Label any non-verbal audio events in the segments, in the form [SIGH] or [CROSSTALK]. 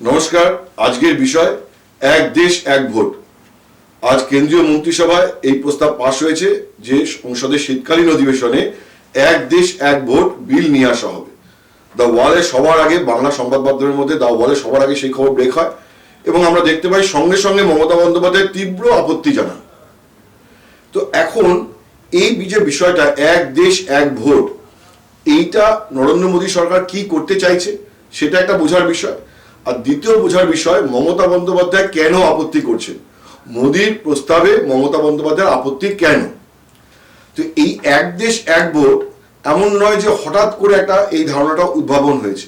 নমস্কার, আজকের বিষয়, এক দেশ, এক ভোট। আজ কেন্দ্রীয় মন্ত্রিসভায় এই প্রস্তাব পাশ হয়েছে যে সংসদের শীতকালীন অধিবেশনে এক দেশ, এক ভোট বিল নিয়ে আসা হবে। দ্য ওয়ালে সবার আগে বাংলা সংবাদ মাধ্যমের মধ্যে দ্য ওয়ালে সবার আগে সেই খবর ব্রেক হয় এবং আমরা দেখতে পাই সঙ্গে সঙ্গে মমতা বন্দ্যোপাধ্যায় তীব্র আপত্তি জানান। তো এখন এই যে বিষয়টা, এক দেশ, এক ভোট, এইটা নরেন্দ্র মোদী সরকার কি করতে চাইছে, সেটা একটা বোঝার বিষয়। আর দ্বিতীয় বোঝার বিষয়, মমতা বন্দ্যোপাধ্যায় কেন আপত্তি করছেন? মোদীর প্রস্তাবে মমতা বন্দ্যোপাধ্যায়ের আপত্তি কেন? তো এই এক দেশ, এক ভোট, এমন নয় যে হঠাৎ করে একটা এই ধারণাটা উদ্ভাবন হয়েছে।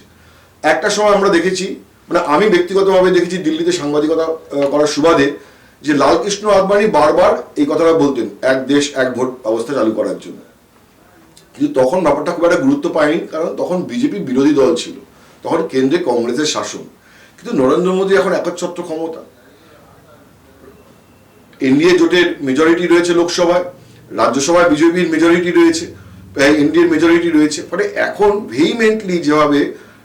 একটা সময় আমরা দেখেছি মানে আমি ব্যক্তিগতভাবে দেখেছি দিল্লিতে সাংবাদিকতা করার সুবাদে যে লালকৃষ্ণ আদবানি বারবার এই কথাটা বলতেন, এক দেশ, এক ভোট ব্যবস্থা চালু করার জন্য। কিন্তু তখন ব্যাপারটা খুব একটা গুরুত্ব পায়নি, কারণ তখন বিজেপি বিরোধী দল ছিল। তখন কেন্দ্রে কংগ্রেসের শাসন। কিন্তু নরেন্দ্র মোদী এখন একচ্ছত্র ক্ষমতা। এনডিএ জোটের মেজরিটি রয়েছে লোকসভায়, রাজ্যসভায় বিজেপির মেজরিটি রয়েছে এনডিএর মেজরিটি রয়েছে। ফলে এখন ভেইমেন্টলি যেভাবে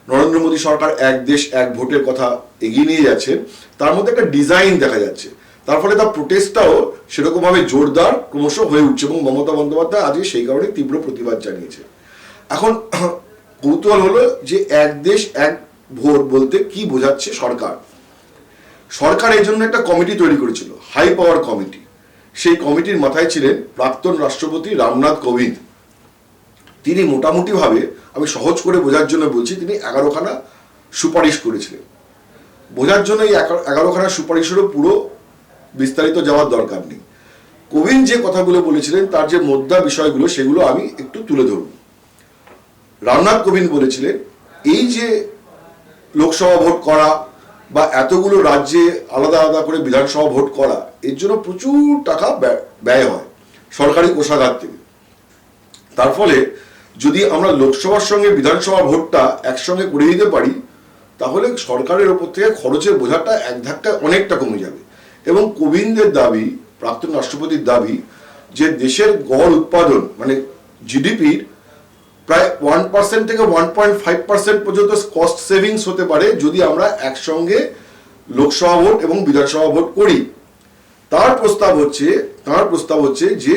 নরেন্দ্র মোদী সরকার এক দেশ, এক ভোটের কথা এগিয়ে নিয়ে যাচ্ছে, তার মধ্যে একটা ডিজাইন দেখা যাচ্ছে। তার ফলে তার প্রোটেস্টটাও সেরকমভাবে জোরদার ক্রমশ হয়ে উঠছে এবং মমতা বন্দ্যোপাধ্যায় আজকে সেই কারণে তীব্র প্রতিবাদ জানিয়েছে। এখন [CLEARS THROAT] কৌতূহল হলো যে এক দেশ, এক ভোট বলতে কি বোঝাচ্ছে সরকার? সরকার এই জন্য একটা কমিটি তৈরি করেছিল হাই পাওয়ার কমিটি সেই কমিটির মাথায় ছিলেন প্রাক্তন রাষ্ট্রপতি রামনাথ কোবিন্দ। তিনি মোটামুটিভাবে, আমি সহজ করে বোঝার জন্য বলছি, তিনি এগারোখানা সুপারিশ করেছিলেন। বোঝার জন্য এই এগারো- এগারোখানা সুপারিশেরও পুরো বিস্তারিত যাওয়ার দরকার নেই। কোবিন্দ যে কথাগুলো বলেছিলেন, তার যে মোদ্দা বিষয়গুলো, সেগুলো আমি একটু তুলে ধরব। রামনাথ কোবিন্দ বলেছিলেন, এই যে লোকসভা ভোট করা বা এতগুলো রাজ্যে আলাদা আলাদা করে বিধানসভা ভোট করা, এর জন্য প্রচুর টাকা ব্যয়- হয় সরকারি কোষাগার থেকে। তার ফলে যদি আমরা লোকসভার সঙ্গে বিধানসভা ভোটটা একসঙ্গে করে দিতে পারি, তাহলে সরকারের ওপর থেকে খরচের বোঝাটা এক ধাক্কায় অনেকটা কমে যাবে। এবং কোবিন্দের দাবি, প্রাক্তন রাষ্ট্রপতির দাবি, যে দেশের গড় উৎপাদন মানে জিডিপির প্রায় ওয়ান পার্সেন্ট থেকে ওয়ান পয়েন্ট ফাইভ পার্সেন্ট পর্যন্ত কস্ট সেভিংস হতে পারে যদি আমরা একসঙ্গে লোকসভা ভোট এবং বিধানসভা ভোট করি। তার প্রস্তাব হচ্ছে, তার প্রস্তাব হচ্ছে যে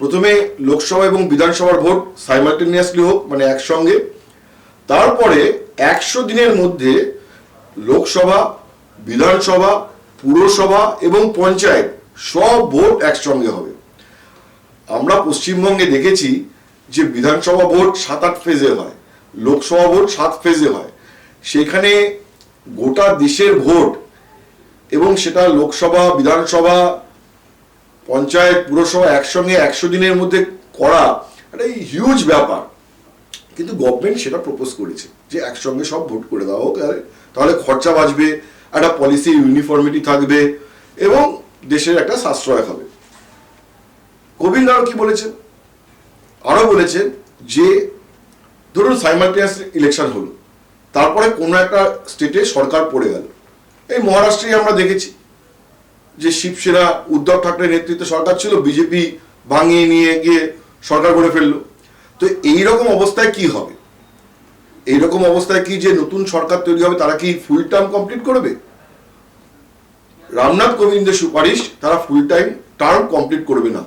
প্রথমে লোকসভা এবং বিধানসভার ভোট সাইমালটেনিয়াসলি হোক মানে একসঙ্গে। তারপরে একশো দিনের মধ্যে লোকসভা, বিধানসভা, পুরসভা এবং পঞ্চায়েত সব ভোট একসঙ্গে হবে। আমরা পশ্চিমবঙ্গে দেখেছি যে বিধানসভা ভোট সাত আট ফেজে হয়, লোকসভা ভোট সাত ফেজে হয়, সেখানে গোটা দেশের ভোট এবং সেটা লোকসভা, বিধানসভা, পঞ্চায়েত, পুরসভা একসঙ্গে একশো দিনের মধ্যে করা একটা হিউজ ব্যাপার। কিন্তু গভর্নমেন্ট সেটা প্রপোজ করেছে যে একসঙ্গে সব ভোট করে দেওয়া হোক, তাহলে- খরচা বাঁচবে, একটা পলিসি ইউনিফর্মিটি থাকবে এবং দেশের একটা সাশ্রয় হবে। আরও কি বলেছেন? আরও বলেছেন যে, ধরুন সাইমালটেনিয়াস ইলেকশন হলো, তারপরে কোনো একটা স্টেটে সরকার পড়ে গেল। এই মহারাষ্ট্রেই আমরা দেখেছি যে শিবসেনা, উদ্ধব ঠাকরে নেতৃত্বে সরকার ছিল, বিজেপি ভাঙিয়ে নিয়ে গিয়ে সরকার করে ফেলল। তো এই রকম অবস্থায় কি হবে? এই রকম অবস্থায় কি যে নতুন সরকার তৈরি হবে, তারা কি ফুল টার্ম কমপ্লিট করবে? রামনাথ কোবিন্দের সুপারিশ তারা ফুল টাইম টার্ম কমপ্লিট করবে না।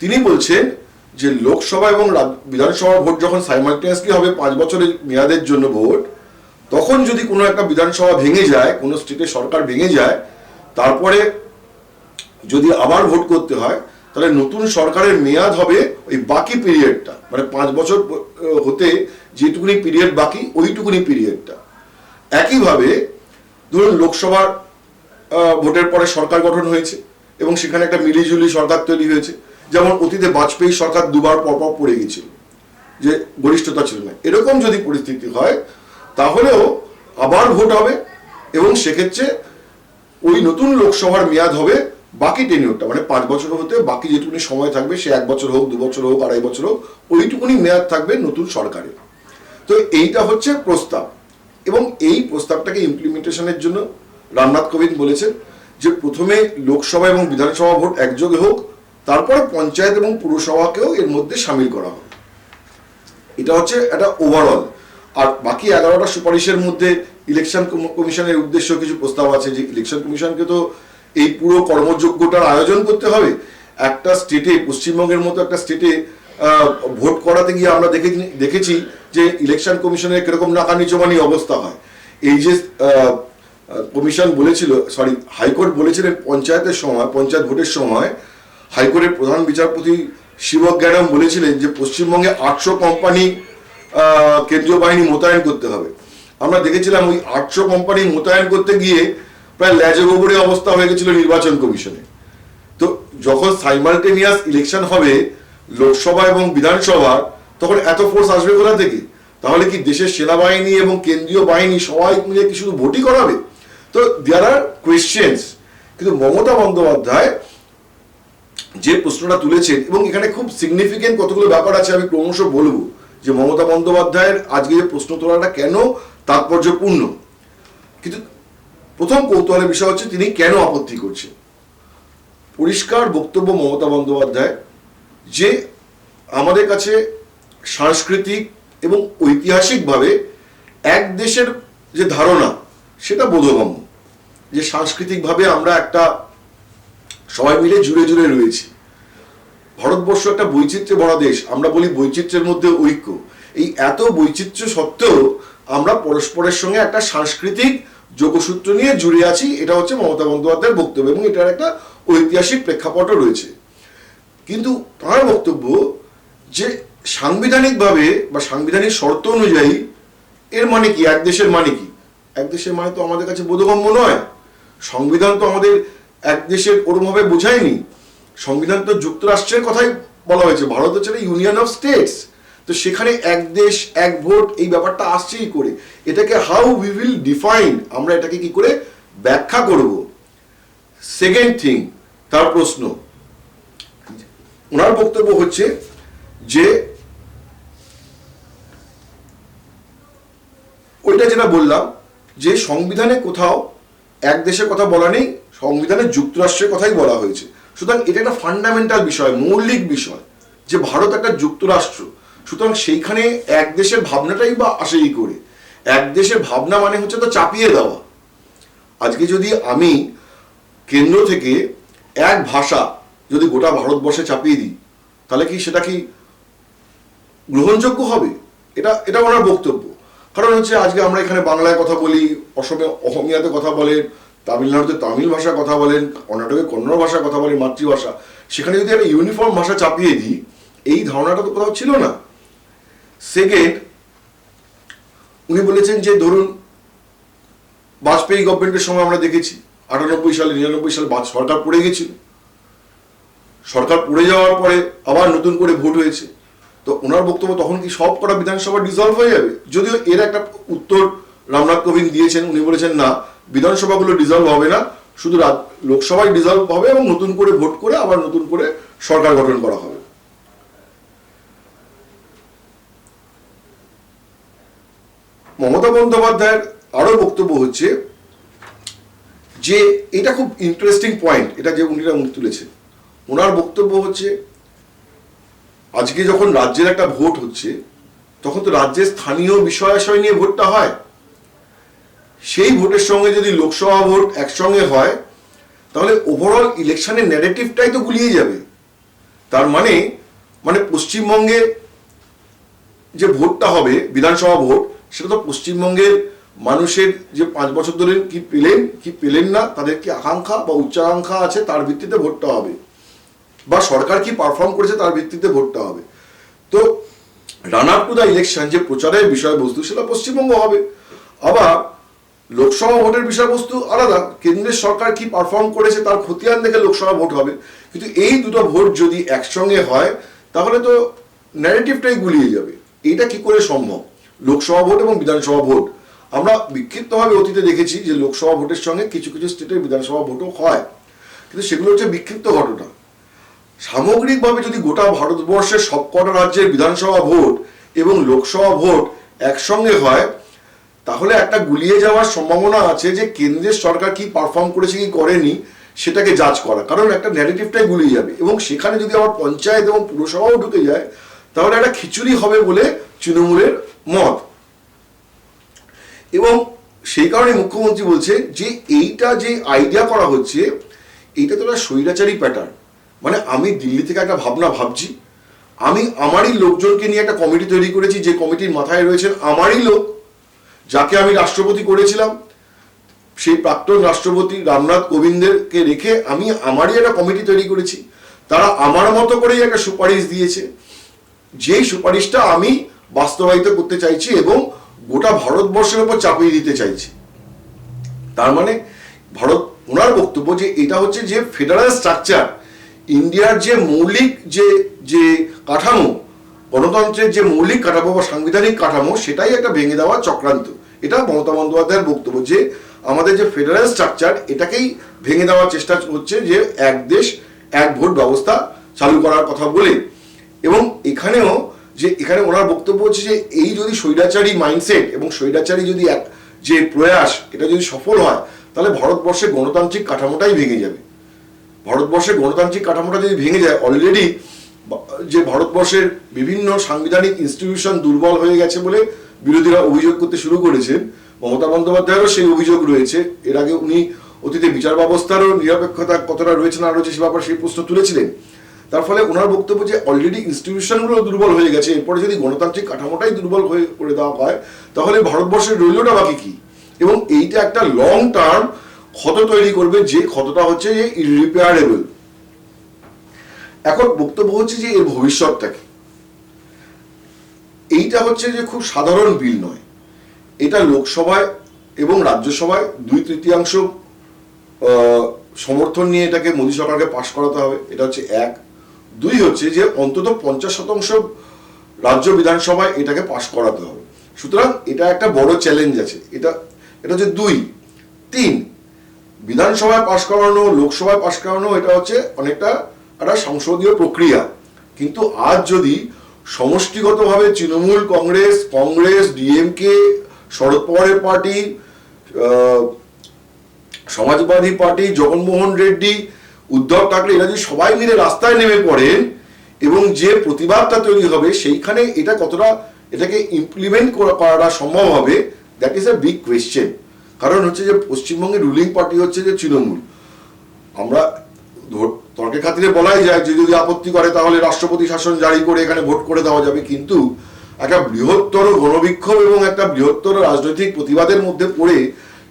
তিনি বলছেন যে লোকসভা এবং বিধানসভা ভোট যখন সাইমালটেনিয়াসলি হবে পাঁচ বছরের মেয়াদের জন্য ভোট, তখন যদি কোনো একটা বিধানসভা ভেঙে যায়, কোনো স্টেটে সরকার ভেঙে যায়, তারপরে যদি আবার ভোট করতে হয়, তাহলে নতুন সরকারের মেয়াদ হবে ওই বাকি পিরিয়ডটা মানে পাঁচ বছর হতে যেটুকুনি পিরিয়ড বাকি, ওইটুকুনি পিরিয়ডটা একইভাবে ধরুন লোকসভার ভোটের পরে সরকার গঠন হয়েছে এবং সেখানে একটা মিলিজুলি সরকার তৈরি হয়েছে। যেমন অতীতে বাজপেয়ী সরকার দুবার পরপর পড়ে গেছিল যে গরিষ্ঠতা ছিল না। এরকম যদি পরিস্থিতি হয়, তাহলেও আবার ভোট হবে এবং সেক্ষেত্রে ওই নতুন লোকসভার মেয়াদ হবে বাকি টেনিওরটা মানে পাঁচ বছর হতে বাকি যেটুকুনি সময় থাকবে, সে এক বছর হোক, দু বছর হোক, আড়াই বছর হোক, ওইটুকুনি মেয়াদ থাকবে নতুন সরকারের। তো এইটা হচ্ছে প্রস্তাব এবং এই প্রস্তাবটাকে ইমপ্লিমেন্টেশনের জন্য রামনাথ কোবিন্দ বলেছেন যে প্রথমে লোকসভা এবং বিধানসভা ভোট একযোগে হোক তারপরে পঞ্চায়েত এবং পুরসভাকেও এর মধ্যে সামিল করা হবে। এটা হচ্ছে একটা ওভারঅল আর বাকি এগারোটা সুপারিশের মধ্যে ইলেকশন কমিশনের উদ্দেশ্য কিছু প্রস্তাব আছে যে ইলেকশন কমিশনকে তো এই পুরো কর্মযোগ্যটার আয়োজন করতে হবে। একটা স্টেটে পশ্চিমবঙ্গের মতো একটা স্টেটে ভোট করাতে গিয়ে আমরা দেখে দেখেছি যে ইলেকশন কমিশনের কীরকম নাকানি চোমানি অবস্থা হয়। এই যে কমিশন বলেছিল সরি হাইকোর্ট বলেছিলেন পঞ্চায়েতের সময়, পঞ্চায়েত ভোটের সময় হাইকোর্টের প্রধান বিচারপতি শিবক শিবজ্ঞানম বলেছিলেন যে পশ্চিমবঙ্গে আটশো কোম্পানি কেন্দ্রীয় বাহিনী মোতায়েন করতে হবে। আমরা দেখেছিলাম ওই আটশো কোম্পানি মোতায়েন করতে গিয়ে প্রায় ল্যাজে গোবরে অবস্থা হয়ে গেছিল নির্বাচন কমিশনে। তো যখন সাইমালটেনিয়াস ইলেকশন হবে, লোকসভা এবং বিধানসভা, তখন এত ফোর্স আসবে কোথা থেকে? তাহলে কি দেশের সেনাবাহিনী এবং কেন্দ্রীয় বাহিনী সবাই মিলে কি শুধু ভোটই করাবে? তো দেয়ার আর কোয়েশ্চেন্স কিন্তু মমতা বন্দ্যোপাধ্যায় যে প্রশ্নটা তুলেছেন, এবং এখানে খুব সিগনিফিকেন্ট কতগুলো ব্যাপার আছে, আমি ক্রমশ বলব। যে মমতা বন্দ্যোপাধ্যায়ের আজকে যে প্রশ্ন তোলাটা কেন তাৎপর্যপূর্ণ? কিন্তু প্রথম কৌতূহলের বিষয় হচ্ছে, তিনি কেন আপত্তি করছেন? পরিষ্কার বক্তব্য মমতা বন্দ্যোপাধ্যায় যে আমাদের কাছে সাংস্কৃতিক এবং ঐতিহাসিকভাবে এক দেশের যে ধারণা, সেটা বোধগম্য। যে সাংস্কৃতিকভাবে আমরা একটা সবাই মিলে জুড়ে জুড়ে রয়েছি। ভারতবর্ষ একটা বৈচিত্র্যে ভরা দেশ। আমরা বলি বৈচিত্র্যের মধ্যে ঐক্য। এই এত বৈচিত্র্য সত্ত্বেও আমরা পরস্পরের সঙ্গে একটা সাংস্কৃতিক যোগসূত্র নিয়ে জুড়ে আছি, এটা হচ্ছে মমতা বন্দ্যোপাধ্যায়ের বক্তব্য এবং এটার একটা ঐতিহাসিক প্রেক্ষাপটও রয়েছে। কিন্তু তার বক্তব্য যে সাংবিধানিকভাবে বা সাংবিধানিক শর্ত অনুযায়ী এর মানে কি, এক দেশের মানে কি? এক দেশের মানে তো আমাদের কাছে বোধগম্য নয়। সংবিধান তো আমাদের এক দেশের ওরমভাবে বোঝায়নি। সংবিধান তো যুক্তরাষ্ট্রের কথাই বলা হয়েছে, ভারত হচ্ছে ইউনিয়ন অফ স্টেটস তো সেখানে এক দেশ, এক ভোট, এই ব্যাপারটা আসছেই করে? এটাকে হাউ উই উইল ডিফাইন আমরা এটাকে কি করে ব্যাখ্যা করব? সেকেন্ড থিং তার প্রশ্ন। ওনার বক্তব্য হচ্ছে যে, ওইটা যেটা বললাম, যে সংবিধানে কোথাও এক দেশের কথা বলা নেই সংবিধানে যুক্তরাষ্ট্রের কথাই বলা হয়েছে। সুতরাং এটা একটা ফান্ডামেন্টাল বিষয়, মৌলিক বিষয় যে ভারত একটা যুক্তরাষ্ট্র। সুতরাং সেইখানে এক দেশের ভাবনাটাই বা আসেই করে। এক দেশের ভাবনা মানে হচ্ছে তো চাপিয়ে দেওয়া। আজকে যদি আমি কেন্দ্র থেকে এক ভাষা যদি গোটা ভারতবর্ষে চাপিয়ে দিই, তাহলে কি সেটা কি গ্রহণযোগ্য হবে? এটা এটা ওনার বক্তব্য। কারণ হচ্ছে আজকে আমরা এখানে বাংলায় কথা বলি, অসমে অসমিয়াতে কথা বলেন তামিলনাড়ুতে তামিল ভাষা কথা বলেন, কর্ণাটকে কন্নড় ভাষা কথা বলেন, মাতৃভাষা। সেখানে যদি একটা ইউনিফর্ম ভাষা চাপিয়ে দিই, এই ধারণাটা তো কোথাও ছিল না। সেকেন্ড, উনি বলেছেন যে, ধরুন, বাজপেয়ী গভর্নমেন্টের সময় আমরা দেখেছি, আটানব্বই সালে, নিরানব্বই সালে সরকার পড়ে গেছিল। সরকার পড়ে যাওয়ার পরে আবার নতুন করে ভোট হয়েছে। তো ওনার বক্তব্য তখন কি সব কটা বিধানসভা ডিসলভ হয়ে যাবে? যদিও এর একটা উত্তর রামনাথ কোবিন্দ দিয়েছেন, উনি বলেছেন না। বিধানসভাগুলো ডিসলভ হবে না, শুধু লোকসভায় ডিসলভ হবে এবং নতুন করে ভোট করে আবার নতুন করে সরকার গঠন করা হবে। মমতা বন্দ্যোপাধ্যায়ের আরও বক্তব্য হচ্ছে যে এটা খুব ইন্টারেস্টিং পয়েন্ট এটা যে উনিরা উনি তুলেছেন। ওনার বক্তব্য হচ্ছে, আজকে যখন রাজ্যের একটা ভোট হচ্ছে, তখন তো রাজ্যের স্থানীয় বিষয় আশয় নিয়ে ভোটটা হয়। সেই ভোটের সঙ্গে যদি লোকসভা ভোট একসঙ্গে হয়, তাহলে ওভারঅল ইলেকশনের ন্যারেটিভটাই তো গুলিয়ে যাবে। তার মানে মানে পশ্চিমবঙ্গে যে ভোটটা হবে, বিধানসভা ভোট, সেটা তো পশ্চিমবঙ্গের মানুষের যে পাঁচ বছর ধরে কি পেলেন কি পেলেন না, তাদের কি আকাঙ্ক্ষা বা উচ্চাকাঙ্ক্ষা আছে, তার ভিত্তিতে ভোটটা হবে। বা সরকার কি পারফর্ম করেছে, তার ভিত্তিতে ভোটটা হবে। তো run up to the election যে প্রচারের বিষয়বস্তু, সেটা পশ্চিমবঙ্গ হবে। আবার লোকসভা ভোটের বিষয়বস্তু আলাদা। কেন্দ্রের সরকার কি পারফর্ম করেছে তার খতিয়ান দেখে লোকসভা ভোট হবে। কিন্তু এই দুটো ভোট যদি একসঙ্গে হয়, তাহলে তো ন্যারেটিভটাই গুলিয়ে যাবে। এইটা কি করে সম্ভব? লোকসভা ভোট এবং বিধানসভা ভোট। আমরা বিক্ষিপ্তভাবে অতীতে দেখেছি যে লোকসভা ভোটের সঙ্গে কিছু কিছু স্টেটের বিধানসভা ভোটও হয়। কিন্তু সেগুলো হচ্ছে বিক্ষিপ্ত ঘটনা। সামগ্রিকভাবে যদি গোটা ভারতবর্ষের সবকটা রাজ্যের বিধানসভা ভোট এবং লোকসভা ভোট একসঙ্গে হয় তাহলে একটা গুলিয়ে যাওয়ার সম্ভাবনা আছে যে কেন্দ্রের সরকার কি পারফর্ম করেছে, কি করেনি, সেটাকে জাজ করা। কারণ একটা ন্যারেটিভটাই গুলিয়ে যাবে। এবং সেখানে যদি আবার পঞ্চায়েত এবং পুরসভাও ঢুকে যায়, তাহলে একটা খিচুড়ি হবে বলে তৃণমূলের মত। এবং সেই কারণে মুখ্যমন্ত্রী বলছে যে এইটা যে আইডিয়া করা হচ্ছে, এইটা তো একটা স্বৈরাচারী প্যাটার্ন মানে আমি দিল্লি থেকে একটা ভাবনা ভাবছি। আমি আমারই লোকজনকে নিয়ে একটা কমিটি তৈরি করেছি, যে কমিটির মাথায় রয়েছেন আমারই লোক। যাকে আমি রাষ্ট্রপতি করেছিলাম, সেই প্রাক্তন রাষ্ট্রপতি রামনাথ কোবিন্দেরকে রেখে আমি আমারই একটা কমিটি তৈরি করেছি। তারা আমার মতো করেই একটা সুপারিশ দিয়েছে। যেই সুপারিশটা আমি বাস্তবায়িত করতে চাইছি এবং গোটা ভারতবর্ষের উপর চাপিয়ে দিতে চাইছি। তার মানে ভারত, ওনার বক্তব্য যে এটা হচ্ছে যে ফেডারেল স্ট্রাকচার, ইন্ডিয়ার যে মৌলিক যে যে কাঠামো, গণতন্ত্রের যে মৌলিক কাঠামো বা সাংবিধানিক কাঠামো, সেটাই একটা ভেঙে দেওয়া চক্রান্ত। এটা মমতা বন্দ্যোপাধ্যায়ের বক্তব্য যে আমাদের যে ফেডারেল স্ট্রাকচার এটাকেই ভেঙে দেওয়ার চেষ্টা হচ্ছে যে এক দেশ, এক ভোট ব্যবস্থা চালু করার কথা বলে। এবং এখানেও যে, এখানে ওনার বক্তব্য হচ্ছে যে, এই যদি স্বৈরাচারী মাইন্ডসেট এবং স্বৈরাচারী যদি এক যে প্রয়াস, এটা যদি সফল হয়, তাহলে ভারতবর্ষের গণতান্ত্রিক কাঠামোটাই ভেঙে যাবে। ভারতবর্ষের গণতান্ত্রিক কাঠামোটা যদি ভেঙে যায় অলরেডি যে ভারতবর্ষের বিভিন্ন সাংবিধানিক ইনস্টিটিউশন দুর্বল হয়ে গেছে বলে বিরোধীরা অভিযোগ করতে শুরু করেছেন মমতা বন্দ্যোপাধ্যায়েরও সেই অভিযোগ রয়েছে। এর আগে উনি অতীতে বিচার ব্যবস্থারও নিরপেক্ষতা কতটা রয়েছে না রয়েছে সে ব্যাপারে সেই প্রশ্ন তুলেছিলেন। তার ফলে ওনার বক্তব্য যে অলরেডি ইনস্টিটিউশনগুলো দুর্বল হয়ে গেছে, এরপরে যদি গণতান্ত্রিক কাঠামোটাই দুর্বল হয়ে করে দেওয়া হয়, তাহলে ভারতবর্ষের রইলটা বাকি কি? এবং এইটা একটা লং টার্ম ক্ষত তৈরি করবে, যে ক্ষতটা হচ্ছে যে ইরিপেয়ারেবল এখন বক্তব্য হচ্ছে যে এর ভবিষ্যৎটা কি? এইটা হচ্ছে যে খুব সাধারণ বিল নয়। এটা লোকসভায় এবং রাজ্যসভায় দুই তৃতীয়াংশ সমর্থন নিয়ে এটাকে মোদী সরকারকে পাশ করাতে হবে, এটা হচ্ছে এক। দুই হচ্ছে যে অন্তত পঞ্চাশ শতাংশ রাজ্য বিধানসভায় এটাকে পাশ করাতে হবে। সুতরাং এটা একটা বড় চ্যালেঞ্জ আছে। এটা এটা হচ্ছে দুই। তিন, বিধানসভায় পাশ করানো, লোকসভায় পাশ করানো, এটা হচ্ছে অনেকটা একটা সংসদীয় প্রক্রিয়া। কিন্তু আজ যদি সমষ্টিগতভাবে Trinamool Congress Congress DMK Sharad পাওয়ারের পার্টি সমাজবাদী পার্টি, জগনমোহন রেড্ডি, উদ্ধব ঠাকরে, এরা যদি সবাই মিলে রাস্তায় নেমে পড়েন এবং যে প্রতিবাদটা তৈরি হবে, সেইখানে এটা কতটা এটাকে ইমপ্লিমেন্ট করাটা সম্ভব হবে that is a big question কারণ হচ্ছে যে পশ্চিমবঙ্গের রুলিং পার্টি হচ্ছে যে তৃণমূল। আমরা তর্কের খাতিরে বলাই যায় যে যদি আপত্তি করে তাহলে রাষ্ট্রপতি শাসন জারি করে এখানে ভোট করে দেওয়া যাবে। কিন্তু একটা বৃহত্তর গণবিক্ষোভ এবং একটা বৃহত্তর রাজনৈতিক প্রতিবাদের মধ্যে পড়ে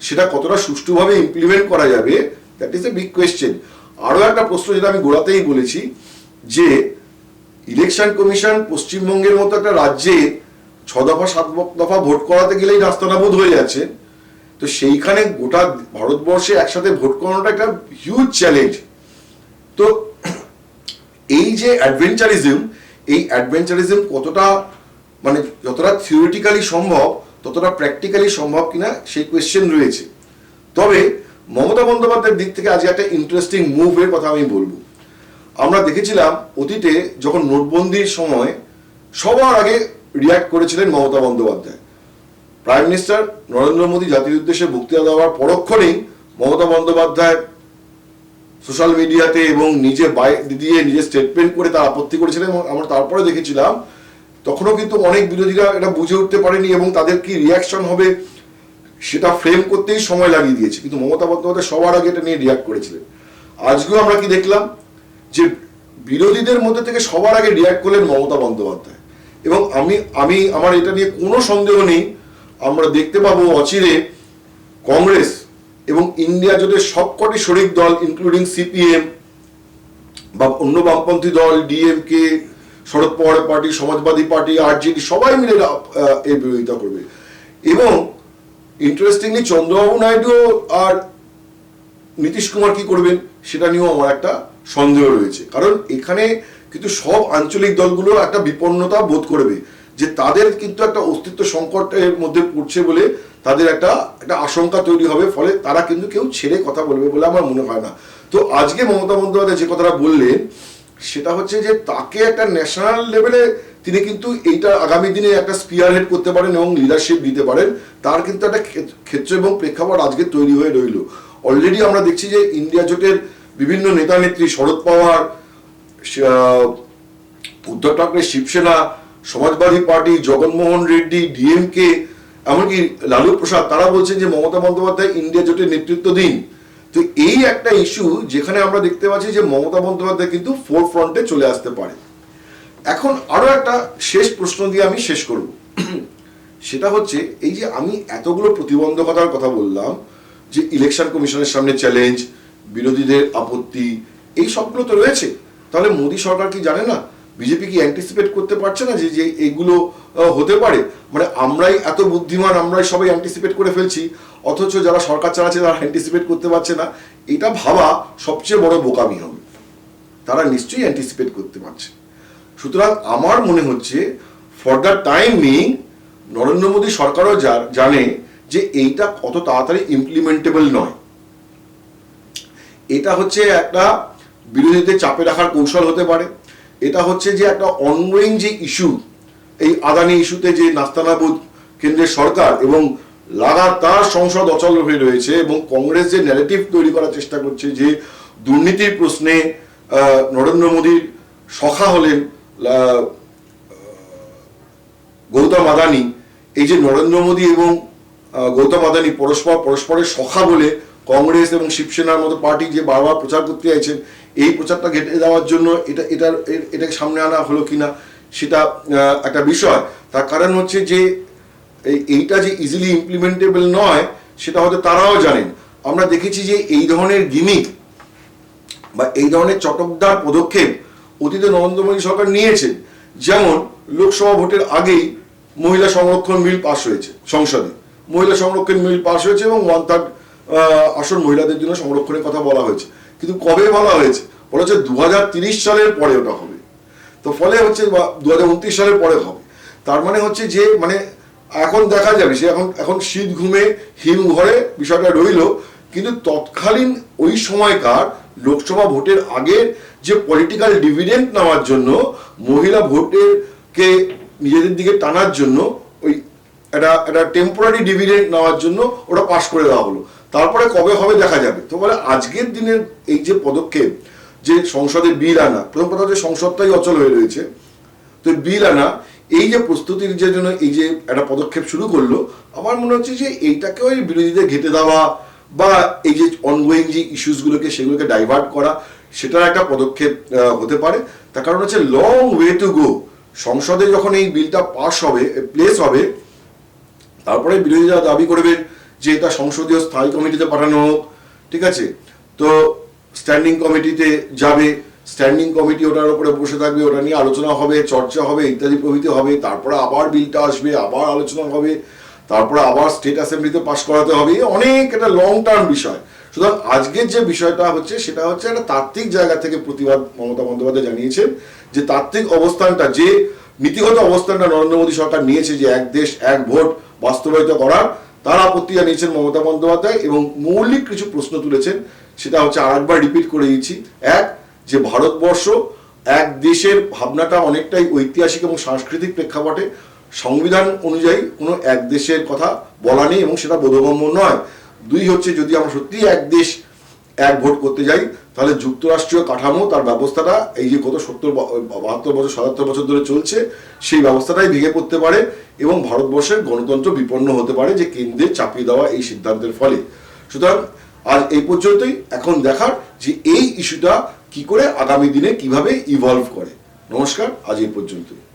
সেটা কতটা সুষ্ঠুভাবে ইমপ্লিমেন্ট করা যাবে that is a big question আরও একটা প্রশ্ন যেটা আমি গোড়াতেই বলেছি, যে ইলেকশন কমিশন পশ্চিমবঙ্গের মতো একটা রাজ্যে ছ দফা, সাত দফা ভোট করাতে গেলেই রাস্তানাবোধ হয়ে যাচ্ছে। তো সেইখানে গোটা ভারতবর্ষে একসাথে ভোট করানোটা একটা হিউজ চ্যালেঞ্জ তো এই যে অ্যাডভেঞ্চারিজম এই অ্যাডভেঞ্চারিজম কতটা মানে যতটা থিওরিটিক্যালি সম্ভব, ততটা প্র্যাকটিক্যালি সম্ভব কিনা সেই কোয়েশ্চেন রয়েছে। তবে মমতা বন্দ্যোপাধ্যায়ের দিক থেকে আজকে একটা ইন্টারেস্টিং মুভের কথা আমি বলব। আমরা দেখেছিলাম অতীতে যখন নোটবন্দির সময় সবার আগে রিয়াক্ট করেছিলেন মমতা বন্দ্যোপাধ্যায়। প্রাইম মিনিস্টার নরেন্দ্র মোদী জাতির উদ্দেশ্যে বক্তৃতা দেওয়ার পরক্ষণেই মমতা বন্দ্যোপাধ্যায় সোশ্যাল মিডিয়াতে এবং নিজে বাই দিয়ে নিজে স্টেটমেন্ট করে তার আপত্তি করেছিলেন এবং আমরা তারপরে দেখেছিলাম, তখনও কিন্তু অনেক বিরোধীরা এটা বুঝে উঠতে পারেনি এবং তাদের কি রিয়াকশন হবে সেটা ফ্রেম করতেই সময় লাগিয়ে দিয়েছে। কিন্তু মমতা বন্দ্যোপাধ্যায় সবার আগে এটা নিয়ে রিয়াক্ট করেছিলেন। আজকেও আমরা কি দেখলাম যে বিরোধীদের মধ্যে থেকে সবার আগে রিয়াক্ট করলেন মমতা বন্দ্যোপাধ্যায়। এবং আমি আমি, আমার এটা নিয়ে কোনো সন্দেহ নেই। আমরা দেখতে পাবো অচিরে কংগ্রেস এবং ইন্ডিয়া জোটের সবকটি শরিক দল ইনক্লুডিং সিপিএম বা অন্য বামপন্থী দল ডিএমকে শরদ পাওয়ারের পার্টি, সমাজবাদী পার্টি আরজেডি সবাই মিলে এর বিরোধিতা করবে। এবং ইন্টারেস্টিংলি চন্দ্রবাবু নাইডু আর নীতিশ কুমার কি করবেন সেটা নিয়েও আমার একটা সন্দেহ রয়েছে। কারণ এখানে কিন্তু সব আঞ্চলিক দলগুলো একটা বিপন্নতা বোধ করবে যে তাদের কিন্তু একটা অস্তিত্ব সংকটের মধ্যে পড়ছে বলে তাদের একটা একটা আশঙ্কা তৈরি হবে, ফলে তারা কিন্তু কেউ ছেড়ে কথা বলবে বলে আমার মনে হয় না। তো আজকে মমতা বন্দ্যোপাধ্যায় যে কথাটা বললেন, সেটা হচ্ছে যে তাকে একটা ন্যাশনাল লেভেলে তিনি কিন্তু এইটা আগামী দিনে একটা স্পিয়ার হেড করতে পারেন এবং লিডারশিপ দিতে পারেন, তার কিন্তু একটা ক্ষেত- ক্ষেত্র এবং প্রেক্ষাপট আজকে তৈরি হয়ে রইল। অলরেডি আমরা দেখছি যে ইন্ডিয়া জোটের বিভিন্ন নেতা নেত্রী শরদ পাওয়ার উদ্ধব ঠাকরে শিবসেনা, সমাজবাদী পার্টি, জগনমোহন রেড্ডি ডিএমকে এমনকি লালু প্রসাদ, তারা বলছেন যে মমতা বন্দ্যোপাধ্যায় ইন্ডিয়া জোটের নেতৃত্ব দিন। তো এই একটা ইস্যু যেখানে আমরা দেখতে পাচ্ছি যে মমতা বন্দ্যোপাধ্যায় কিন্তু ফোর ফ্রন্টে চলে আসতে পারে। এখন আরও একটা শেষ প্রশ্ন দিয়ে আমি শেষ করব। সেটা হচ্ছে, এই যে আমি এতগুলো প্রতিবন্ধকতার কথা বললাম, যে ইলেকশন কমিশনের সামনে চ্যালেঞ্জ, বিরোধীদের আপত্তি, এই সবগুলো তো রয়েছে। তাহলে মোদী সরকার কি জানে না বিজেপি কি অ্যান্টিসিপেট করতে পারছে না যে যে এইগুলো আহ, হতে পারে? মানে আমরাই এত বুদ্ধিমান আমরাই সবাই অ্যান্টিসিপেট করে ফেলছি অথচ যারা সরকার চালাচ্ছে তারা অ্যান্টিসিপেট করতে পারছে না। এটা ভাবা সবচেয়ে বড় বোকামি হবে। তারা নিশ্চয়ই অ্যান্টিসিপেট করতে পারছে। সুতরাং আমার মনে হচ্ছে for the time being Narendra Modi সরকারও জানে যে এইটা কত তাড়াতাড়ি ইমপ্লিমেন্টেবল নয়। এটা হচ্ছে একটা বিরোধীদের চাপে রাখার কৌশল হতে পারে। এটা হচ্ছে যে একটা অনগোয়িং যে ইস্যু এই আদানি ইস্যুতে যে নাস্তানাবুদ কেন্দ্রের সরকার এবং লাগাতার সংসদ অচল হয়ে রয়েছে এবং কংগ্রেস যে ন্যারেটিভ তৈরি করার চেষ্টা করছে যে দুর্নীতির প্রশ্নে নরেন্দ্র মোদীর সখা হলেন গৌতম আদানি। এই যে নরেন্দ্র মোদী এবং গৌতম আদানি পরস্পর, পরস্পরের সখা বলে কংগ্রেস এবং শিবসেনার মতো পার্টি যে বারবার প্রচার করতে চাইছেন এই প্রচারটা ঘেটে দেওয়ার জন্য এটা, এটার, এটাকে সামনে আনা হলো কিনা সেটা একটা বিষয়। তার কারণ হচ্ছে যে এইটা যে ইজিলি ইমপ্লিমেন্টেবল নয়, সেটা হয়তো তারাও জানেন। আমরা দেখেছি যে এই ধরনের গিমিক বা এই ধরনের চটকদার পদক্ষেপ অতীতে নরেন্দ্র মোদী সরকার নিয়েছেন। যেমন লোকসভা ভোটের আগেই মহিলা সংরক্ষণ বিল পাশ হয়েছে সংসদে। মহিলা সংরক্ষণ বিল পাশ হয়েছে এবং ওয়ান থার্ড আসন মহিলাদের জন্য সংরক্ষণের কথা বলা হয়েছে। কিন্তু কবে বলা হয়েছে? বলা হচ্ছে দু সালের পরে ওটা হবে। তো ফলে হচ্ছে দু হাজার উনত্রিশ সালের পরে হবে। তার মানে হচ্ছে যে মানে এখন দেখা যাবে সে এখন এখন শীত ঘুমে, হিম ঘরে বিষয়টা রইল, কিন্তু তৎকালীন ওই সময়কার লোকসভা ভোটের আগের যে পলিটিক্যাল ডিভিডেন্ট নেওয়ার জন্য, মহিলা ভোটের কে নিজেদের দিকে টানার জন্য ওই একটা একটা টেম্পোরারি ডিভিডেন্ট নেওয়ার জন্য ওটা পাশ করে দেওয়া হলো। তারপরে কবে হবে দেখা যাবে। তো বলে আজকের দিনের এই যে পদক্ষেপ, যে সংসদে বিল আনা, প্রথম কথা হচ্ছে সংসদটাই অচল হয়ে রয়েছে। তো বিল আনা, এই যে প্রস্তুতির যে জন্য, এই যে একটা পদক্ষেপ শুরু করল, আমার মনে হচ্ছে যে এইটাকে ওই বিরোধীদের ঘেটে দেওয়া বা এই যে অনগোয়িং যে ইস্যুসগুলোকে সেগুলোকে ডাইভার্ট করা, সেটার একটা পদক্ষেপ হতে পারে। তার কারণ হচ্ছে লং ওয়ে টু গো সংসদে যখন এই বিলটা পাস হবে প্লেস হবে তারপরে বিরোধীরা দাবি করবেন যে এটা সংসদীয় স্থায়ী কমিটিতে পাঠানো হোক, ঠিক আছে? তো স্ট্যান্ডিং কমিটিতে যাবে স্ট্যান্ডিং কমিটি ওটার উপরে বসে থাকবে, ওটা নিয়ে আলোচনা হবে, চর্চা হবে, ইত্যাদি প্রভৃতি হবে, তারপরে আবার বিলটা আসবে, আবার আলোচনা হবে, তারপরে আবার স্টেট অ্যাসেম্বলিতে পাশ করাতে হবে অনেক একটা লং টার্ম বিষয়। সুতরাং আজকের যে বিষয়টা হচ্ছে, সেটা হচ্ছে একটা তাত্ত্বিক জায়গা থেকে প্রতিবাদ মমতা বন্দ্যোপাধ্যায় জানিয়েছেন যে তাত্ত্বিক অবস্থানটা, যে নীতিগত অবস্থানটা নরেন্দ্র মোদী সরকার নিয়েছে, যে এক দেশ, এক ভোট বাস্তবায়িত করার, তার আপত্তি জানিয়েছেন মমতা বন্দ্যোপাধ্যায় এবং মৌলিক কিছু প্রশ্ন তুলেছেন, সেটা হচ্ছে আরেকবার রিপিট করে দিচ্ছি। এক, যে ভারতবর্ষ এক দেশের ভাবনাটা অনেকটাই ঐতিহাসিক এবং সাংস্কৃতিক প্রেক্ষাপটে, সংবিধান অনুযায়ী কোনো এক দেশের কথা বলা নেই এবং সেটা বোধগম্য নয়। দুই হচ্ছে যদি আমরা সত্যিই এক দেশ এক ভোট করতে যাই, তাহলে যুক্তরাষ্ট্রীয় কাঠামো, তার ব্যবস্থাটা, এই যে গত সত্তর বাহাত্তর বছর, সাতাত্তর বছর ধরে চলছে, সেই ব্যবস্থাটাই ভেঙে পড়তে পারে এবং ভারতবর্ষের গণতন্ত্র বিপন্ন হতে পারে যে কেন্দ্রে চাপিয়ে দেওয়া এই সিদ্ধান্তের ফলে। সুতরাং আজ এই পর্যন্তই। এখন দেখার যে এই ইস্যুটা কি করে আগামী দিনে কীভাবে ইভলভ করে। নমস্কার, আজ এই পর্যন্তই।